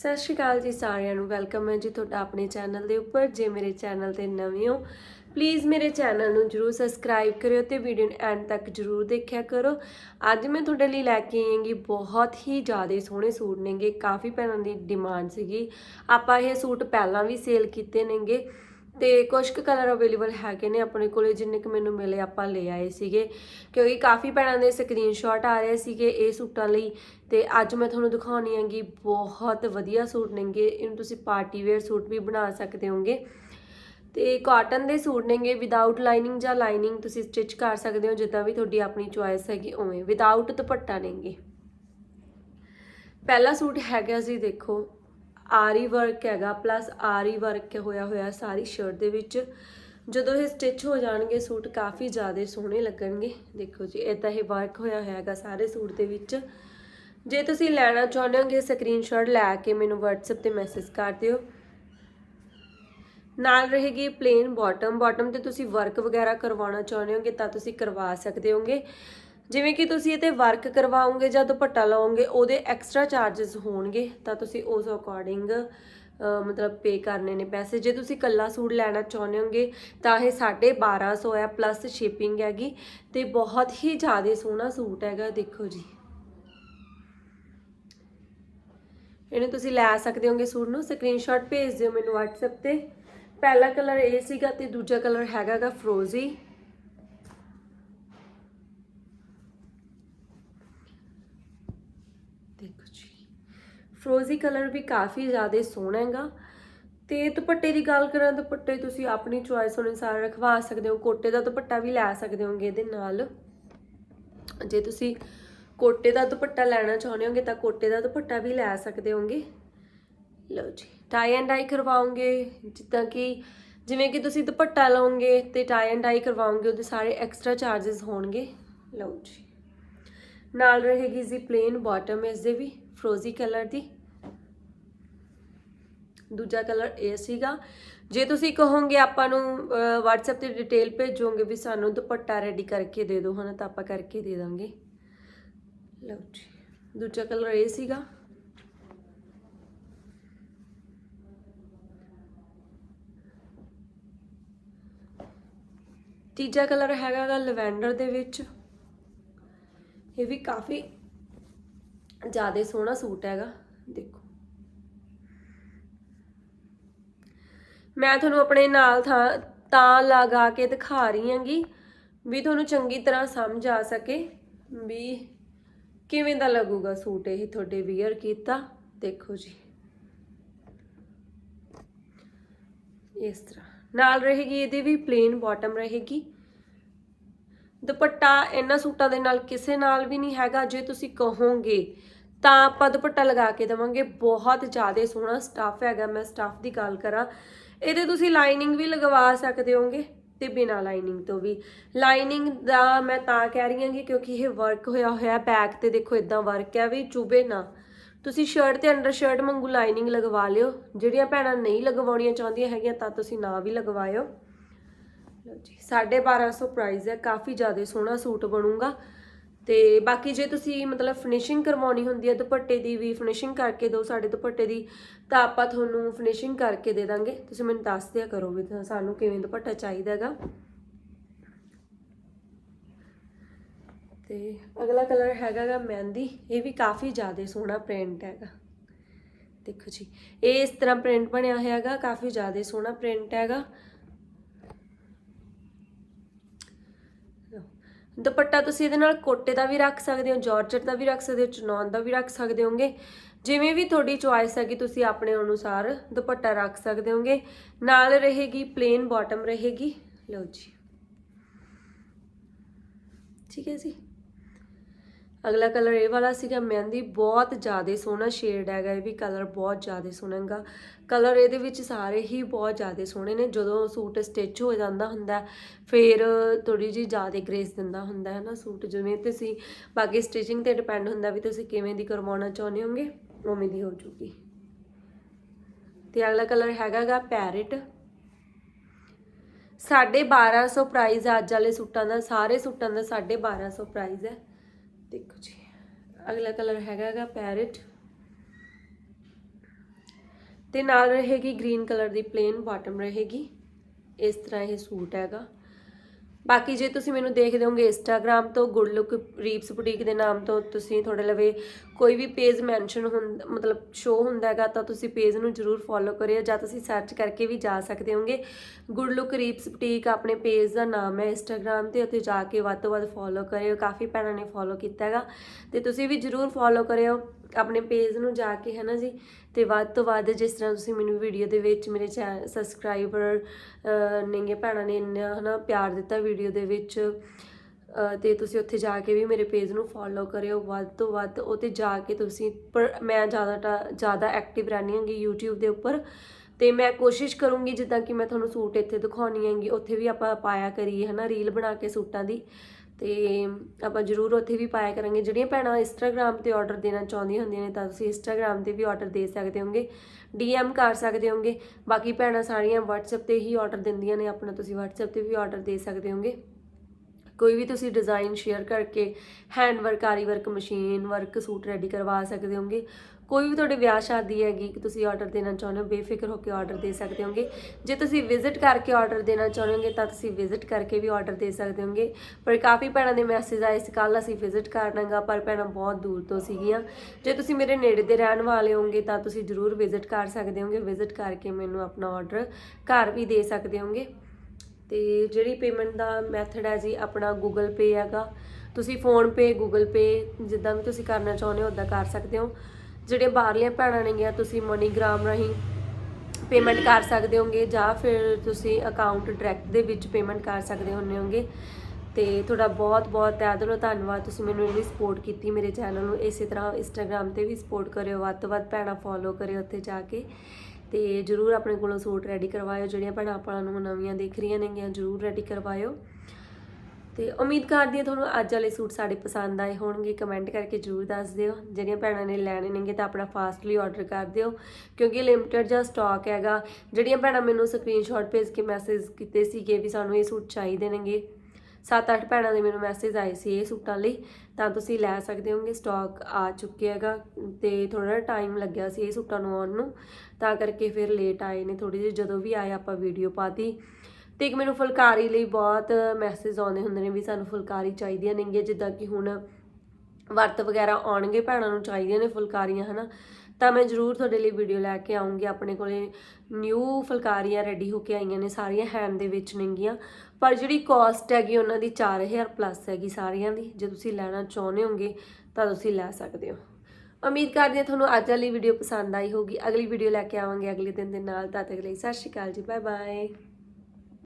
ਸਤਿ ਸ਼੍ਰੀ ਅਕਾਲ ਜੀ ਸਾਰਿਆਂ ਨੂੰ, ਵੈਲਕਮ ਹੈ ਜੀ ਤੁਹਾਡਾ ਆਪਣੇ ਚੈਨਲ ਦੇ ਉੱਪਰ, ਜੇ ਮੇਰੇ ਚੈਨਲ ਤੇ ਨਵੇਂ ਹੋ ਪਲੀਜ਼ ਮੇਰੇ ਚੈਨਲ ਨੂੰ ਜਰੂਰ ਸਬਸਕ੍ਰਾਈਬ ਕਰਿਓ ਤੇ ਵੀਡੀਓ ਨੂੰ ਐਂਡ ਤੱਕ ਜਰੂਰ ਦੇਖਿਆ ਕਰੋ। ਅੱਜ ਮੈਂ ਤੁਹਾਡੇ ਲਈ ਲੈ ਕੇ ਆਈ ਹਾਂਗੀ ਬਹੁਤ ਹੀ ਜ਼ਿਆਦਾ ਸੋਹਣੇ ਸੂਟ ਨੇਗੇ, ਕਾਫੀ ਭੈਣਾਂ ਦੀ ਡਿਮਾਂਡ ਸੀਗੀ। ਆਪਾਂ ਇਹ ਸੂਟ ਪਹਿਲਾਂ ਵੀ ਸੇਲ ਕੀਤੇ ਨੇਗੇ ਤੇ ਕੁਝ ਕੁ ਕਲਰ ਅਵੇਲੇਬਲ ਹੈਗੇ ਨੇ ਆਪਣੇ ਕੋਲੇ, ਜਿੰਨੇ ਕੁ ਮੈਨੂੰ ਮਿਲੇ ਆਪਾਂ ਲੈ ਆਏ ਸੀਗੇ। ਕਿਉਂਕਿ ਕਾਫੀ ਭੈਣਾਂ ਦੇ ਸਕਰੀਨਸ਼ਾਟ ਆ ਰਹੇ ਸੀਗੇ ਇਹ ਸੂਟਾਂ ਲਈ ਤੇ ਅੱਜ ਮੈਂ ਤੁਹਾਨੂੰ ਦਿਖਾਉਣੀ ਆਂਗੀ ਬਹੁਤ ਵਧੀਆ ਸੂਟ ਨੇਗੇ। ਇਹਨੂੰ ਤੁਸੀਂ ਪਾਰਟੀ ਵੇਅਰ ਸੂਟ ਵੀ ਬਣਾ ਸਕਦੇ ਹੋਗੇ ਤੇ ਕਾਟਨ ਦੇ ਸੂਟ ਨੇਗੇ ਵਿਦਆਊਟ ਲਾਈਨਿੰਗ ਜਾਂ ਲਾਈਨਿੰਗ ਤੁਸੀਂ ਸਟਿਚ ਕਰ ਸਕਦੇ ਹੋ, ਜਿੱਦਾਂ ਵੀ ਤੁਹਾਡੀ ਆਪਣੀ ਚੁਆਇਸ ਹੈਗੀ ਉਵੇਂ। ਵਿਦਆਊਟ ਦੁਪੱਟਾ ਨੇਗੇ। ਪਹਿਲਾ ਸੂਟ ਹੈਗਾ ਜੀ ਦੇਖੋ, ਆਰੀ ਵਰਕ ਹੈਗਾ ਪਲੱਸ ਆਰੀ ਵਰਕ ਹੋਇਆ ਹੋਇਆ ਸਾਰੀ ਸ਼ਰਟ ਦੇ ਵਿੱਚ। ਜਦੋਂ ਇਹ ਸਟਿਚ ਹੋ ਜਾਣਗੇ, ਸੂਟ ਕਾਫੀ ਜ਼ਿਆਦਾ ਸੋਹਣੇ ਲੱਗਣਗੇ। ਦੇਖੋ ਜੀ ਇਦਾਂ ਇਹ ਵਰਕ ਹੋਇਆ ਹੋਇਆ ਹੈਗਾ ਸਾਰੇ ਸੂਟ ਦੇ ਵਿੱਚ। ਜੇ ਤੁਸੀਂ ਲੈਣਾ ਚਾਹੁੰਦੇ ਹੋਗੇ ਸਕਰੀਨਸ਼ਾਟ ਲੈ ਕੇ ਮੈਨੂੰ WhatsApp ਤੇ ਮੈਸੇਜ ਕਰ ਦਿਓ। ਨਾਲ ਰਹੇਗੀ ਪਲੇਨ ਬਾਟਮ ਬਾਟਮ ਤੇ ਤੁਸੀਂ ਵਰਕ ਵਗੈਰਾ ਕਰਵਾਉਣਾ ਚਾਹੁੰਦੇ ਹੋਗੇ ਤਾਂ ਤੁਸੀਂ ਕਰਵਾ ਸਕਦੇ ਹੋਗੇ। ਜਿਵੇਂ ਕਿ ਤੁਸੀਂ ਇਹ ਤੇ ਵਰਕ ਕਰਵਾਓਗੇ ਜਾਂ ਦੁਪੱਟਾ ਲਾਓਗੇ, ਉਹਦੇ ਐਕਸਟਰਾ ਚਾਰजेस ਹੋਣਗੇ, ਤਾਂ ਤੁਸੀਂ ਉਸ ਅਕੋਰਡਿੰਗ ਮਤਲਬ ਪੇ ਕਰਨੇ ਨੇ ਪੈਸੇ। ਜੇ ਤੁਸੀਂ ਕੱਲਾ ਸੂਟ ਲੈਣਾ ਚਾਹੁੰਦੇ ਹੋਗੇ, ਤਾਂ ਇਹ 1250 ਹੈ ਪਲੱਸ ਸ਼ਿਪਿੰਗ ਹੈਗੀ ਤੇ ਬਹੁਤ ਹੀ ਜ਼ਿਆਦਾ ਸੋਹਣਾ ਸੂਟ ਹੈਗਾ, ਦੇਖੋ ਜੀ। ਇਹਨੂੰ ਤੁਸੀਂ ਲੈ ਸਕਦੇ ਹੋਗੇ ਸੂਟ ਨੂੰ। ਸਕਰੀਨਸ਼ਾਟ ਭੇਜ ਦਿਓ ਮੈਨੂੰ WhatsApp ਤੇ। ਪਹਿਲਾ ਕਲਰ ਇਹ ਸੀਗਾ ਤੇ ਦੂਜਾ ਕਲਰ ਹੈਗਾਗਾ ਫਰੋਜ਼ੀ ਦੇਖੋ ਜੀ ਫਰੋਜ਼ੀ ਕਲਰ ਵੀ ਕਾਫੀ ਜ਼ਿਆਦਾ ਸੋਹਣਾ ਹੈਗਾ। ਤੇ ਦੁਪੱਟੇ ਦੀ ਗੱਲ ਕਰਾਂ, ਦੁਪੱਟੇ ਤੁਸੀਂ ਆਪਣੀ ਚੁਆਇਸ ਅਨੁਸਾਰ ਰਖਵਾ ਸਕਦੇ ਹੋ। ਕੋਟੇ ਦਾ ਦੁਪੱਟਾ ਵੀ ਲੈ ਸਕਦੇ ਹੋਗੇ ਇਹਦੇ ਨਾਲ। ਜੇ ਤੁਸੀਂ ਕੋਟੇ ਦਾ ਦੁਪੱਟਾ ਲੈਣਾ ਚਾਹੁੰਦੇ ਹੋਗੇ ਤਾਂ ਕੋਟੇ ਦਾ ਦੁਪੱਟਾ ਵੀ ਲੈ ਸਕਦੇ ਹੋਗੇ। ਲਓ ਜੀ ਟਾਈ ਐਂਡ ਡਾਈ ਕਰਵਾਉਂਗੇ ਜਿੱਦਾਂ ਕਿ ਜਿਵੇਂ ਕਿ ਤੁਸੀਂ ਦੁਪੱਟਾ ਲਾਉਂਗੇ ਤੇ ਟਾਈ ਐਂਡ ਡਾਈ ਕਰਵਾਉਂਗੇ ਉਹਦੇ ਸਾਰੇ ਐਕਸਟਰਾ ਚਾਰजेस ਹੋਣਗੇ। ਲਓ ਜੀ ਨਾਲ ਰਹੇਗੀ ਜੀ ਪਲੇਨ ਬਾਟਮ ਇਸ ਦੇ ਵੀ ਫਰੋਜ਼ੀ ਕਲਰ ਦੀ। ਦੂਜਾ ਕਲਰ ਇਹ ਸੀਗਾ। ਜੇ ਤੁਸੀਂ ਕਹੋਗੇ ਆਪਾਂ ਨੂੰ ਅਹ, WhatsApp ਤੇ ਡਿਟੇਲ ਭੇਜੋਗੇ ਵੀ ਸਾਨੂੰ ਦੁਪੱਟਾ ਰੈਡੀ ਕਰਕੇ ਦੇ ਦਿਓ ਹਨਾ ਤਾਂ ਆਪਾਂ ਕਰਕੇ ਦੇ ਦਾਂਗੇ। ਲਓ ਜੀ, ਦੂਜਾ ਕਲਰ ਇਹ ਸੀਗਾ। ਤੀਜਾ ਕਲਰ ਹੈਗਾ ਲਵੈਂਡਰ ਦੇ ਵਿੱਚ। ਇਹ ਵੀ ਕਾਫੀ ਜ਼ਿਆਦਾ ਸੋਹਣਾ ਸੂਟ ਹੈਗਾ, ਦੇਖੋ। ਮੈਂ ਤੁਹਾਨੂੰ ਆਪਣੇ ਨਾਲ ਥਾਂ ਤਾਂ ਲਗਾ ਕੇ ਦਿਖਾ ਰਹੀ ਹਾਂਗੀ, ਵੀ ਤੁਹਾਨੂੰ ਚੰਗੀ ਤਰ੍ਹਾਂ ਸਮਝ ਆ ਸਕੇ ਵੀ ਕਿਵੇਂ ਦਾ ਲੱਗੂਗਾ ਸੂਟ ਇਹ ਤੁਹਾਡੇ ਵੀਅਰ ਕੀਤਾ? ਦੇਖੋ ਜੀ। ਇਸ ਤਰ੍ਹਾਂ। ਨਾਲ ਰਹੇਗੀ ਇਹਦੀ ਵੀ ਪਲੇਨ ਬਾਟਮ ਰਹੇਗੀ। ਦੁਪੱਟਾ ਇਹਨਾਂ ਸੂਟਾਂ ਦੇ ਨਾਲ ਕਿਸੇ ਨਾਲ ਵੀ ਨਹੀਂ ਹੈਗਾ। ਜੇ ਤੁਸੀਂ ਕਹੋਗੇ, ਤਾਂ ਆਪਾਂ ਦੁਪੱਟਾ ਲਗਾ ਕੇ ਦੇਵਾਂਗੇ। ਬਹੁਤ ਜ਼ਿਆਦਾ ਸੋਹਣਾ ਸਟੱਫ ਹੈਗਾ। ਮੈਂ ਸਟੱਫ ਦੀ ਗੱਲ ਕਰਾਂ। ਇਹਦੇ ਤੁਸੀਂ ਲਾਈਨਿੰਗ ਵੀ ਲਗਵਾ ਸਕਦੇ ਹੋਗੇ। ਤੇ ਬਿਨਾ ਲਾਈਨਿੰਗ ਤੋਂ ਵੀ। ਲਾਈਨਿੰਗ ਦਾ ਮੈਂ ਤਾਂ ਕਹਿ ਰਹੀ ਹਾਂ ਕਿ ਕਿਉਂਕਿ ਇਹ ਵਰਕ ਹੋਇਆ ਹੋਇਆ ਬੈਕ ਤੇ ਦੇਖੋ ਇਦਾਂ ਵਰਕ ਹੈ ਵੀ ਚੁਬੇ ਨਾ। ਤੁਸੀਂ ਸ਼ਰਟ ਤੇ ਅੰਡਰ ਸ਼ਰਟ ਵਾਂਗੂ ਲਾਈਨਿੰਗ ਲਗਵਾ ਲਿਓ। ਜਿਹੜੀਆਂ ਭੈਣਾਂ ਨਹੀਂ ਲਗਵਾਉਣੀਆਂ ਚਾਹੁੰਦੀਆਂ ਹੈਗੀਆਂ, ਤਾਂ ਤੁਸੀਂ ਨਾ ਵੀ ਲਗਵਾਇਓ। ਲਓ ਜੀ 1250 ਪ੍ਰਾਈਸ ਹੈ, ਕਾਫੀ ਜ਼ਿਆਦਾ ਸੋਹਣਾ ਸੂਟ ਬਣੂਗਾ। ਤੇ ਬਾਕੀ ਜੇ ਤੁਸੀਂ ਮਤਲਬ ਫਿਨਿਸ਼ਿੰਗ ਕਰਵਾਉਣੀ ਹੁੰਦੀ ਹੈ ਦੁਪੱਟੇ ਦੀ ਵੀ ਫਿਨਿਸ਼ਿੰਗ ਕਰਕੇ ਦਿਓ ਸਾਡੇ ਦੁਪੱਟੇ ਦੀ, ਤਾਂ ਆਪਾਂ ਤੁਹਾਨੂੰ ਫਿਨਿਸ਼ਿੰਗ ਕਰਕੇ ਦੇ ਦਾਂਗੇ। ਤੁਸੀਂ ਮੈਨੂੰ ਦੱਸ ਦਿਆ ਕਰੋ ਵੀ ਸਾਨੂੰ ਕਿਵੇਂ ਦੁਪੱਟਾ ਚਾਹੀਦਾ ਹੈਗਾ। ਤੇ ਅਗਲਾ ਕਲਰ ਹੈਗਾਗਾ ਮਹਿੰਦੀ, ਇਹ ਵੀ ਕਾਫੀ ਜ਼ਿਆਦਾ ਸੋਹਣਾ ਪ੍ਰਿੰਟ ਹੈਗਾ। ਦੇਖੋ ਜੀ, ਇਹ ਇਸ ਤਰ੍ਹਾਂ ਪ੍ਰਿੰਟ ਬਣਿਆ ਹੋਇਆ ਹੈਗਾ, ਕਾਫੀ ਜ਼ਿਆਦਾ ਸੋਹਣਾ ਪ੍ਰਿੰਟ ਹੈਗਾ। ਦੁਪੱਟਾ ਤੁਸੀਂ ਇਹਦੇ ਨਾਲ ਕੋਟੇ ਦਾ ਵੀ ਰੱਖ ਸਕਦੇ ਹੋ, ਜਾਰਜਟ ਦਾ ਵੀ ਰੱਖ ਸਕਦੇ ਹੋ ਚਨੌਨ ਦਾ ਵੀ ਰੱਖ ਸਕਦੇ ਹੋਗੇ। ਜਿਵੇਂ ਵੀ ਤੁਹਾਡੀ ਚੁਆਇਸ ਹੈਗੀ, ਤੁਸੀਂ ਆਪਣੇ ਅਨੁਸਾਰ ਦੁਪੱਟਾ ਰੱਖ ਸਕਦੇ ਹੋਗੇ। ਨਾਲ ਰਹੇਗੀ ਪਲੇਨ ਬਾਟਮ ਰਹੇਗੀ। ਲਓ ਜੀ। ਠੀਕ ਹੈ ਜੀ? ਅਗਲਾ ਕਲਰ ਇਹ ਵਾਲਾ ਸੀਗਾ ਮਹਿੰਦੀ, ਬਹੁਤ ਜ਼ਿਆਦਾ ਸੋਹਣਾ ਸ਼ੇਡ ਹੈਗਾ, ਇਹ ਵੀ ਕਲਰ ਬਹੁਤ ਜ਼ਿਆਦਾ ਸੋਹਣਾ ਕਲਰ ਇਹਦੇ ਵਿੱਚ ਸਾਰੇ ਹੀ ਬਹੁਤ ਜ਼ਿਆਦਾ ਸੋਹਣੇ ਨੇ, ਜਦੋਂ ਸੂਟ ਸਟਿਚ ਹੋ ਜਾਂਦਾ ਹੁੰਦਾ, ਫਿਰ ਥੋੜੀ ਜੀ ਜ਼ਿਆਦਾ ਗ੍ਰੇਸ ਦਿੰਦਾ ਹੁੰਦਾ ਹੈ ਨਾ ਸੂਟ? ਜਿਵੇਂ ਤੁਸੀਂ, ਬਾਕੀ ਸਟਿਚਿੰਗ ਤੇ ਡਿਪੈਂਡ ਹੁੰਦਾ ਵੀ ਤੁਸੀਂ ਕਿਵੇਂ ਦੀ ਕਰਵਾਉਣਾ ਚਾਹੁੰਦੇ ਹੋਗੇ, ਉਵੇਂ ਦੀ ਹੋ ਜੂਗੀ। ਤੇ ਅਗਲਾ ਕਲਰ ਹੈਗਾਗਾ ਪੈਰਟ 1250 ਪ੍ਰਾਈਸ ਅੱਜ ਵਾਲੇ ਸੂਟਾਂ ਦਾ, ਸਾਰੇ ਸੂਟਾਂ ਦਾ 1250 ਪ੍ਰਾਈਸ ਹੈ। ਦੇਖੋ ਜੀ। ਅਗਲਾ ਕਲਰ ਹੈਗਾਗਾ ਪੈਰਟ। ਤੇ ਨਾਲ ਰਹੇਗੀ ਗ੍ਰੀਨ ਕਲਰ ਦੀ ਪਲੇਨ, ਬਾਟਮ ਰਹੇਗੀ। ਇਸ ਤਰ੍ਹਾਂ ਇਹ ਸੂਟ ਹੈਗਾ। ਬਾਕੀ ਜੇ ਤੁਸੀਂ ਮੈਨੂੰ ਦੇਖਦੇ ਹੋਗੇ ਇੰਸਟਾਗ੍ਰam ਤੋਂ ਗੁੱਡ ਲੁੱਕ ਰੀਪਸ ਬੁਟੀਕ ਦੇ ਨਾਮ ਤੋਂ, ਤੁਸੀਂ ਤੁਹਾਡੇ ਲਵੇ ਕੋਈ ਵੀ ਪੇਜ ਮੈਂਸ਼ਨ ਹੁੰਦਾ, ਮਤਲਬ ਸ਼ੋ ਹੁੰਦਾ ਹੈਗਾ, ਤਾਂ ਤੁਸੀਂ ਪੇਜ ਨੂੰ ਜਰੂਰ ਫੋਲੋ ਕਰਿਓ ਜਾਂ ਤੁਸੀਂ ਸਰਚ ਕਰਕੇ ਵੀ ਜਾ ਸਕਦੇ ਹੋਗੇ ਗੁੱਡ ਲੁੱਕ ਰੀਪਸ ਬੁਟੀਕ ਆਪਣੇ ਪੇਜ ਦਾ ਨਾਮ ਹੈ ਇੰਸਟਾਗ੍ਰam ਤੇ, ਉੱਥੇ ਜਾ ਕੇ ਵੱਧ ਤੋਂ ਵੱਧ ਫੋਲੋ ਕਰਿਓ। ਕਾਫੀ ਭੈਣਾਂ ਨੇ ਫੋਲੋ ਕੀਤਾ ਹੈਗਾ। ਤੇ ਤੁਸੀਂ ਵੀ ਜਰੂਰ ਫੋਲੋ ਕਰਿਓ ਆਪਣੇ ਪੇਜ ਨੂੰ ਜਾ ਕੇ ਹੈ ਨਾ ਜੀ? ਤੇ ਵੱਧ ਤੋਂ ਵੱਧ ਜਿਸ ਤਰ੍ਹਾਂ ਤੁਸੀਂ ਮੈਨੂੰ ਵੀਡੀਓ ਦੇ ਵਿੱਚ, ਮੇਰੇ ਚੈਨਲ ਸਬਸਕ੍ਰਾਈਬਰ ਨੇਗੇ ਭੈਣਾਂ ਨੇ ਇੰਨਾ, ਹਨਾ, ਪਿਆਰ ਦਿੱਤਾ ਵੀਡੀਓ ਦੇ ਵਿੱਚ ਤੇ ਤੁਸੀਂ ਉੱਥੇ ਜਾ ਕੇ ਵੀ ਮੇਰੇ ਪੇਜ ਨੂੰ ਫੋਲੋ ਕਰਿਓ। ਵੱਧ ਤੋਂ ਵੱਧ ਉੱਤੇ ਜਾ ਕੇ ਤੁਸੀਂ ਪਰ ਮੈਂ ਜ਼ਿਆਦਾ ਟਾ- ਜ਼ਿਆਦਾ ਐਕਟਿਵ ਰਹਿੰਦੀ ਹਾਂਗੀ YouTube ਦੇ ਉੱਪਰ। ਤੇ ਮੈਂ ਕੋਸ਼ਿਸ਼ ਕਰੂੰਗੀ ਜਿੱਦਾਂ ਕਿ ਮੈਂ ਤੁਹਾਨੂੰ ਸੂਟ ਇੱਥੇ ਦਿਖਾਉਣੀ ਹੈਗੀ, ਉੱਥੇ ਵੀ ਆਪਾਂ ਪਾਇਆ ਕਰੀਏ, ਹਨਾ ਰੀਲ ਬਣਾ ਕੇ ਸੂਟਾਂ ਦੀ। ਤੇ ਆਪਾਂ ਜਰੂਰ ਉੱਥੇ ਵੀ ਪਾਇਆ ਕਰਾਂਗੇ। ਜਿਹੜੀਆਂ ਭੈਣਾਂ ਇੰਸਟਾਗ੍ਰam ਤੇ ਆਰਡਰ ਦੇਣਾ ਚਾਹੁੰਦੀਆਂ ਹੁੰਦੀਆਂ ਨੇ, ਤਾਂ ਤੁਸੀਂ ਇੰਸਟਾਗ੍ਰam ਤੇ ਵੀ ਆਰਡਰ ਦੇ ਸਕਦੇ ਹੋਗੇ। DM ਕਰ ਸਕਦੇ ਹੋਗੇ। ਬਾਕੀ ਭੈਣਾਂ ਸਾਰੀਆਂ WhatsApp ਤੇ ਹੀ ਆਰਡਰ ਦਿੰਦੀਆਂ ਨੇ, ਆਪਣਾ ਤੁਸੀਂ WhatsApp ਤੇ ਵੀ ਆਰਡਰ ਦੇ ਸਕਦੇ ਹੋਗੇ। ਕੋਈ ਵੀ ਤੁਸੀਂ ਡਿਜ਼ਾਈਨ ਸ਼ੇਅਰ ਕਰਕੇ ਹੈਂਡ ਵਰਕ ਆਰੀ work machine work suit ready ਕਰਵਾ ਸਕਦੇ ਹੋਗੇ। ਕੋਈ ਵੀ ਤੁਹਾਡੇ ਵਿਆਹ ਸ਼ਾਦੀ ਹੈਗੀ, ਕਿ ਤੁਸੀਂ ਆਰਡਰ ਦੇਣਾ ਚਾਹੁੰਦੇ ਹੋ, ਬੇਫਿਕਰ ਹੋ ਕੇ ਆਰਡਰ ਦੇ ਸਕਦੇ ਹੋਗੇ। ਜੇ ਤੁਸੀਂ ਵਿਜ਼ਿਟ ਕਰਕੇ ਆਰਡਰ ਦੇਣਾ ਚਾਹੁੰਦੇ ਹੋਗੇ, ਤਾਂ ਤੁਸੀਂ ਵਿਜ਼ਿਟ ਕਰਕੇ ਵੀ ਆਰਡਰ ਦੇ ਸਕਦੇ ਹੋਗੇ। ਪਰ ਕਾਫੀ ਭੈਣਾਂ ਦੇ ਮੈਸੇਜ ਆਏ ਸੀ ਕੱਲ ਅਸੀਂ ਵਿਜ਼ਿਟ ਕਰਨਾਗਾ, ਪਰ ਭੈਣਾਂ ਬਹੁਤ ਦੂਰ ਤੋਂ ਸੀਗੀਆਂ। ਜੇ ਤੁਸੀਂ ਮੇਰੇ ਨੇੜੇ ਦੇ ਰਹਿਣ ਵਾਲੇ ਹੋਗੇ, ਤਾਂ ਤੁਸੀਂ ਜਰੂਰ ਵਿਜ਼ਿਟ ਕਰ ਸਕਦੇ ਹੋਗੇ। ਵਿਜ਼ਿਟ ਕਰਕੇ ਮੈਨੂੰ ਆਪਣਾ ਆਰਡਰ ਘਰ ਵੀ ਦੇ ਸਕਦੇ ਹੋਗੇ। ਤੇ ਜਿਹੜੀ ਪੇਮੈਂਟ ਦਾ ਮੈਥਡ ਹੈ ਜੀ, ਆਪਣਾ ਗੂਗਲ Pay ਹੈਗਾ। ਤੁਸੀਂ ਫੋਨ ਪੇ ਗੂਗਲ Pay, ਜਿੱਦਾਂ ਵੀ ਤੁਸੀਂ ਕਰਨਾ ਚਾਹੁੰਦੇ ਹੋ ਉਦਾਂ ਕਰ ਸਕਦੇ ਹੋ। ਜਿਹੜੀਆਂ ਬਾਹਰਲੀਆਂ ਭੈਣਾਂ ਨੇਗੀਆਂ, ਤੁਸੀਂ ਮਨੀਗ੍ਰਾਮ ਰਾਹੀਂ ਪੇਮੈਂਟ ਕਰ ਸਕਦੇ ਹੋਗੇ, ਜਾਂ ਫਿਰ ਤੁਸੀਂ ਅਕਾਊਂਟ ਡਾਇਰੈਕਟ ਦੇ ਵਿੱਚ ਪੇਮੈਂਟ ਕਰ ਸਕਦੇ ਹੁੰਦੇ ਹੋਗੇ। ਤੇ ਤੁਹਾਡਾ ਬਹੁਤ ਬਹੁਤ ਤਹਿ ਦਿਲੋਂ ਧੰਨਵਾਦ। ਤੁਸੀਂ ਮੈਨੂੰ ਇੰਨੀ ਸਪੋਰਟ ਕੀਤੀ ਮੇਰੇ ਚੈਨਲ ਨੂੰ। ਇਸੇ ਤਰ੍ਹਾਂ ਇੰਸਟਾਗ੍ਰam ਤੇ ਵੀ ਸਪੋਰਟ ਕਰਿਓ। ਵੱਧ ਤੋਂ ਵੱਧ ਭੈਣਾਂ ਫੋਲੋ ਕਰਿਓ ਉੱਥੇ ਜਾ ਕੇ। ਤੇ ਜਰੂਰ ਆਪਣੇ ਕੋਲੋਂ ਸੂਟ ਰੈਡੀ ਕਰਵਾਇਓ, ਜਿਹੜੀਆਂ ਭੈਣਾਂ ਆਪਾਂ ਨੂੰ ਨਵੀਆਂ ਦੇਖ ਰਹੀਆਂ ਨੇਗੀਆਂ, ਜਰੂਰ ਰੈਡੀ ਕਰਵਾਇਓ। ਤੇ ਉਮੀਦ ਕਰਦੀ ਹਾਂ ਤੁਹਾਨੂੰ ਅੱਜ ਵਾਲੇ ਸੂਟ ਸਾਡੇ ਪਸੰਦ ਆਏ ਹੋਣਗੇ ਕਮੈਂਟ ਕਰਕੇ ਜਰੂਰ ਦੱਸ ਦਿਓ। ਜਿਹੜੀਆਂ ਭੈਣਾਂ ਨੇ ਲੈਣੇ ਨੇਗੇ ਤਾਂ ਆਪਣਾ ਫਾਸਟਲੀ ਆਰਡਰ ਕਰ ਦਿਓ, ਕਿਉਂਕਿ ਲਿਮਟਿਡ ਜਿਹਾ ਸਟਾਕ ਹੈਗਾ। ਜਿਹੜੀਆਂ ਭੈਣਾਂ ਮੈਨੂੰ ਸਕਰੀਨਸ਼ਾਟ ਭੇਜ ਕੇ ਮੈਸੇਜ ਕੀਤੇ ਸੀਗੇ ਵੀ ਸਾਨੂੰ ਇਹ ਸੂਟ ਚਾਹੀਦੇ ਨੇਗੇ। 7-8 ਭੈਣਾਂ ਦੇ ਮੈਨੂੰ ਮੈਸੇਜ ਆਏ ਸੀ ਇਹ ਸੂਟਾਂ ਲਈ। ਤਾਂ ਤੁਸੀਂ ਲੈ ਸਕਦੇ ਹੋਗੇ ਸਟਾਕ ਆ ਚੁੱਕਿਆ ਹੈਗਾ ਤੇ ਥੋੜਾ ਟਾਈਮ ਲੱਗਿਆ ਸੀ ਇਹ ਸੂਟਾਂ ਨੂੰ ਆਉਣ ਨੂੰ। ਤਾਂ ਕਰਕੇ ਫਿਰ ਲੇਟ ਆਏ ਨੇ ਥੋੜੀ ਜਿਹੀ, ਜਦੋਂ ਵੀ ਆਏ ਆਪਾਂ ਵੀਡੀਓ ਪਾਤੀ ਤੇ। ਇੱਕ ਮੈਨੂੰ ਫੁਲਕਾਰੀ ਲਈ ਬਹੁਤ ਮੈਸੇਜ ਆਉਂਦੇ ਹੁੰਦੇ ਨੇ ਵੀ ਸਾਨੂੰ ਫੁਲਕਾਰੀ ਚਾਹੀਦੀਆਂ ਨੇਗੀਆਂ, ਜਿੱਦਾਂ ਕਿ ਹੁਣ ਵਰਤ ਵਗੈਰਾ ਆਉਣਗੇ, ਭੈਣਾਂ ਨੂੰ ਚਾਹੀਦੀਆਂ ਨੇ ਫੁਲਕਾਰੀਆਂ, ਹਨਾ। ਤਾਂ ਮੈਂ ਜ਼ਰੂਰ ਤੁਹਾਡੇ ਲਈ ਵੀਡੀਓ ਲੈ ਕੇ ਆਉਂਗੀ ਆਪਣੇ ਕੋਲੇ ਨਿਊ ਫੁਲਕਾਰੀਆਂ ਰੈਡੀ ਹੋ ਕੇ ਆਈਆਂ ਨੇ, ਸਾਰੀਆਂ ਹੈਂਡ ਦੇ ਵਿੱਚ ਨੇਗੀਆਂ। ਪਰ ਜਿਹੜੀ ਕਾਸਟ ਹੈਗੀ ਉਹਨਾਂ ਦੀ 4000 ਪਲੱਸ ਹੈਗੀ ਸਾਰੀਆਂ ਦੀ। ਜੇ ਤੁਸੀਂ ਲੈਣਾ ਚਾਹੁੰਦੇ ਹੋਗੇ, ਤਾਂ ਤੁਸੀਂ ਲੈ ਸਕਦੇ ਹੋ। ਉਮੀਦ ਕਰਦੀ ਹਾਂ ਤੁਹਾਨੂੰ ਅੱਜ ਵਾਲੀ ਵੀਡੀਓ ਪਸੰਦ ਆਈ ਹੋਗੀ ਅਗਲੀ ਵੀਡੀਓ ਲੈ ਕੇ ਆਵਾਂਗੇ। ਅਗਲੇ ਦਿਨ ਦੇ ਨਾਲ ਤਦ ਤੱਕ ਲਈ ਸਤਿ ਸ਼੍ਰੀ ਅਕਾਲ ਜੀ। Bye bye